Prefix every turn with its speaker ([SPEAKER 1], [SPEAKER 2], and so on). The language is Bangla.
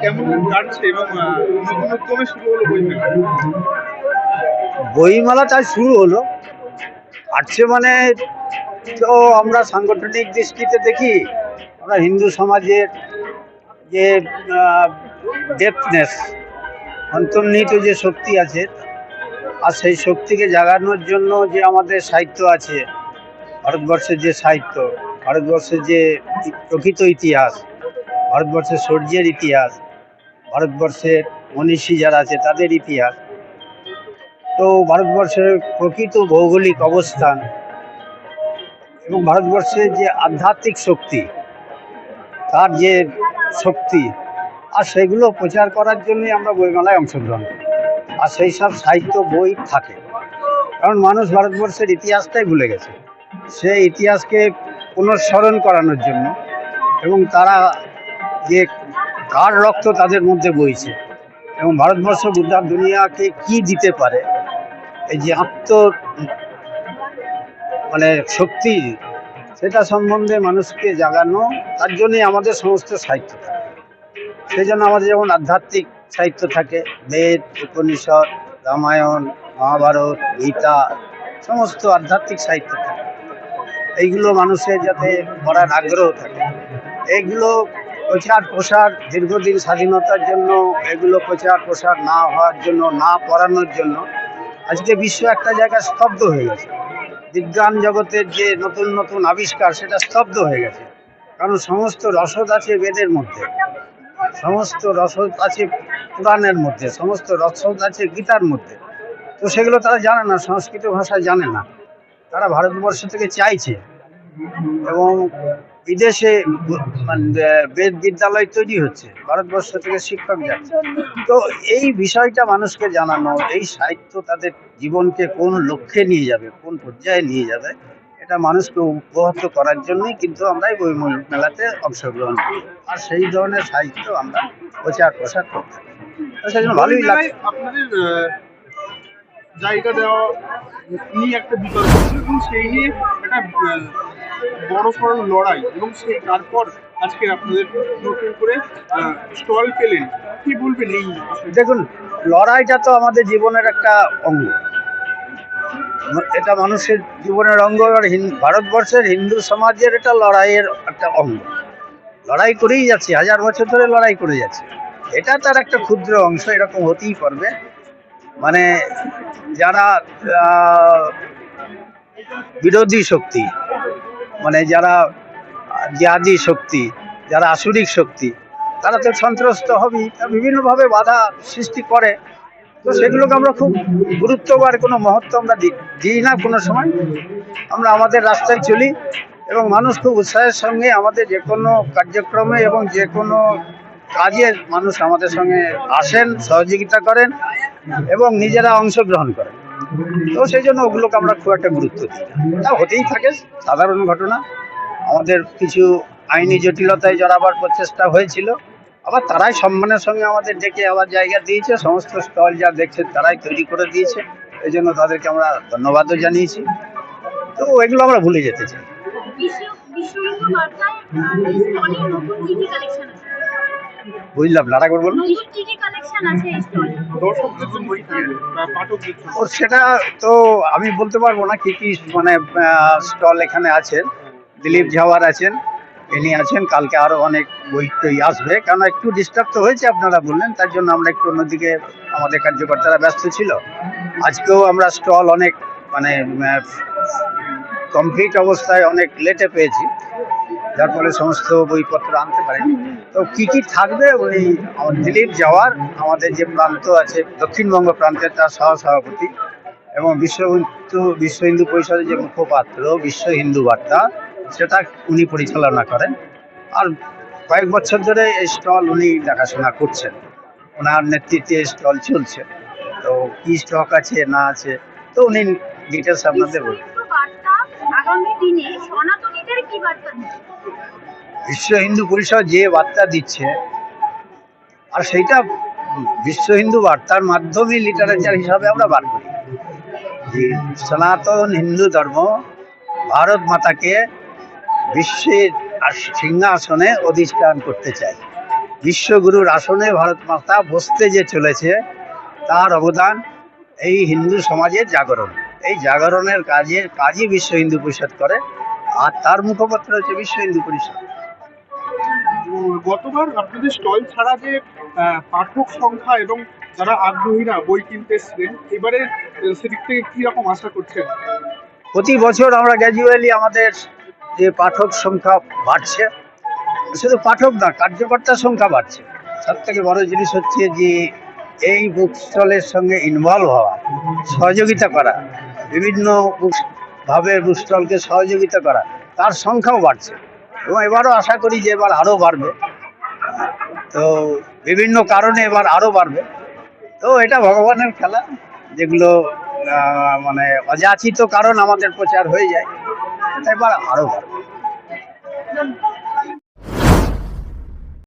[SPEAKER 1] কেমন কাটছে এবং শুরু হলো বইমেলা?
[SPEAKER 2] বইমেলাটা শুরু হলো। আসছে মানে তো আমরা সাংগঠনিক দৃষ্টিতে দেখি, আমরা হিন্দু সমাজের যে ডেপথনেস অন্তর্নিহিত যে শক্তি আছে, আর সেই শক্তিকে জাগানোর জন্য যে আমাদের সাহিত্য আছে, ভারতবর্ষের যে সাহিত্য, ভারতবর্ষের যে প্রকৃত ইতিহাস ভারতবর্ষের সূর্যের ইতিহাস, ভারতবর্ষের মনীষী যারা আছে তাদের ইতিহাস। তো ভারতবর্ষের প্রকৃত ভৌগোলিক অবস্থান এবং ভারতবর্ষের যে আধ্যাত্মিক শক্তি, তার যে শক্তি, আর সেগুলো প্রচার করার জন্যই আমরা বইমেলায় অংশগ্রহণ করি। আর সেই সব সাহিত্য বই থাকে। কারণ মানুষ ভারতবর্ষের ইতিহাসটাই ভুলে গেছে। সেই ইতিহাসকে পুনঃস্মরণ করানোর জন্য এবং তারা যে কার রক্ত তাদের মধ্যে বইছে এবং ভারতবর্ষ বুদ্ধার দুনিয়াকে কি দিতে পারে? এই যে আত্ম মানে শক্তি, সেটা সম্বন্ধে মানুষকে জাগানো, তার জন্যই আমাদের সমস্ত সাহিত্য থাকে। সেই জন্য আমাদের যেমন আধ্যাত্মিক সাহিত্য থাকে, বেদ, উপনিষদ, রামায়ণ, মহাভারত, গীতা, সমস্ত আধ্যাত্মিক সাহিত্য থাকে। এইগুলো মানুষের যাতে পড়ার আগ্রহ থাকে। এইগুলো প্রচার প্রসার দীর্ঘদিন স্বাধীনতার জন্য, এগুলো প্রচার প্রসার না হওয়ার জন্য, না পড়ানোর জন্য, আজকে বিশ্ব একটা জায়গায় স্তব্ধ হয়ে গেছে। বিজ্ঞান জগতের যে নতুন নতুন আবিষ্কার, সেটা স্তব্ধ হয়ে গেছে। কারণ সমস্ত রসদ আছে বেদের মধ্যে। সমস্ত রসদ আছে পুরাণের মধ্যে। সমস্ত রসদ আছে গীতার মধ্যে। তো সেগুলো তারা জানে না, সংস্কৃত ভাষা জানে না। তারা ভারতবর্ষ থেকে চাইছে। এবং বিদেশে মানে বেদ বিদ্যালয় তৈরি হচ্ছে ভারতবর্ষ থেকে শিক্ষক যাচ্ছে। তো এই বিষয়টা মানুষকে জানানো এই সাহিত্য তাদের জীবনকে কোন লক্ষ্যে নিয়ে যাবে কোন পর্যায়ে নিয়ে যাবে এটা মানুষকে উপহত করার জন্যই কিন্তু আমরা এই বই মেলাতে অংশগ্রহণ করি। আর সেই ধরনের সাহিত্য আমরা প্রচার প্রসার করতে সেই জন্য ভালোই
[SPEAKER 1] বইমেলায় আপনাদের জায়গা দেওয়া নিয়ে একটা বিতর্ক ছিল এবং সেই নিয়ে একটা আহ, বড় সড় লড়াই এবং সেই তারপর আজকে আপনাদের নতুন করে স্টল পেলেন। কি বলবেন এই
[SPEAKER 2] দেখুন লড়াইটা তো আমাদের জীবনের একটা অঙ্গ। এটা মানুষের জীবনের অঙ্গ আর ভারতবর্ষের হিন্দু সমাজের এটা লড়াইয়ের একটা অঙ্গ। লড়াই করেই যাচ্ছে হাজার বছর ধরে লড়াই করে যাচ্ছে। এটা তার একটা ক্ষুদ্র অংশ এরকম হতেই পারবে। মানে যারা বিরোধী শক্তি মানে যারা জিহাদি শক্তি, যারা আসুরিক শক্তি, তারা তো সন্ত্রস্ত হবেই। বিভিন্নভাবে বাধা সৃষ্টি করে। তো সেগুলোকে আমরা খুব গুরুত্ব আর কোনো মহত্ব আমরা দিই না কোনো সময়। আমরা আমাদের রাস্তায় চলি এবং মানুষ খুব উৎসাহের সঙ্গে আমাদের যে কোনো কার্যক্রমে এবং যে কোনো কাজে মানুষ আমাদের সঙ্গে আসেন, সহযোগিতা করেন এবং নিজেরা অংশগ্রহণ করেন। তো সেই জন্য ওগুলোকে আমরা খুব একটা গুরুত্ব দিই না। তা হতেই থাকে সাধারণ ঘটনা। আমাদের কিছু আইনি জটিলতায় জড়াবার প্রচেষ্টা হয়েছিল। আবার তারাই সম্মানের সঙ্গে আমাদের ডেকে আবার জায়গা দিয়েছে সমস্ত স্টল যা দেখছে তারাই তৈরি করে দিয়েছে। এই জন্য তাদেরকে আমরা ধন্যবাদও জানিয়েছি। তো এগুলো আমরা ভুলে যেতে চাই। বুঝলাম লারা করব সেটা তো আমি বলতে পারব না কি কি মানে স্টল এখানে আছেন। দিলীপ ঝাওয়ার আছেন ইনি আছেন। কালকে আরও অনেক বই টই আসবে। কারণ একটু ডিস্টার্ব তো হয়েছে আপনারা বললেন। তার জন্য আমরা একটু অন্যদিকে আমাদের কার্যকর্তারা ব্যস্ত ছিল। আজকেও আমরা স্টল অনেক মানে কমপ্লিট অবস্থায় অনেক লেটে পেয়েছি। যার ফলে সমস্ত বইপত্র আনতে পারেনি। তো কি কি থাকবে ওই আমার দিলীপ যাওয়ার, আমাদের যে প্রান্ত আছে, দক্ষিণবঙ্গ প্রান্তের তার সহ সভাপতি এবং বিশ্ব হিন্দু বিশ্ব হিন্দু পরিষদের যে মুখপাত্র, বিশ্ব হিন্দু বার্তা, সেটা উনি পরিচালনা করেন। আর কয়েক বছর ধরে এই স্টল উনি দেখাশোনা করছেন। ওনার নেতৃত্বে স্টল চলছে। তো কি স্টক আছে, না আছে, তো উনি ডিটেলস আপনাদের বলবেন
[SPEAKER 3] বিশ্ব
[SPEAKER 2] হিন্দু পরিষদ যে বার্তা দিচ্ছে, আর সেইটা বিশ্ব হিন্দু বার্তার মাধ্যমে লিটারেচার হিসাবে আমরা বার করি। যে সনাতন হিন্দু ধর্ম ভারত মাতাকে বিশ্বের সিংহাসনে অধিষ্ঠান করতে চায়। বিশ্বগুরুর আসনে ভারত মাতা বসতে যে চলেছে, তার অবদান এই হিন্দু সমাজের জাগরণ। এই জাগরণের কাজের কাজই বিশ্ব হিন্দু পরিষদ করে। আর তার মুখপাত্র হচ্ছে বিশ্ব হিন্দু পরিষদ।
[SPEAKER 1] গতবার আপনাদের স্টল ছাড়া যে পাঠক সংখ্যা এবং যারা আগ্রহীরা বই কিনতে এসেছিলেন এবারে সেদিক থেকে কি রকম আশা করছেন?
[SPEAKER 2] প্রতি বছর আমরা গ্র্যাজুয়ালি আমাদের যে পাঠক সংখ্যা বাড়ছে শুধু পাঠক না কার্যকর্তার সংখ্যা বাড়ছে। সব থেকে বড় জিনিস হচ্ছে যে এই বুক স্টলের সঙ্গে ইনভলভ হওয়া সহযোগিতা করা বিভিন্ন বুক ভাবে বুস্টলকে সহযোগিতা করা, তার সংখ্যাও বাড়ছে। এবং এবারও আশা করি যে এবার আরও বাড়বে। তো বিভিন্ন কারণে এবার আরও বাড়বে। তো এটা ভগবানের খেলা, যেগুলো মানে অযাচিত কারণ আমাদের প্রচার হয়ে যায়, এবার আরও বাড়বে।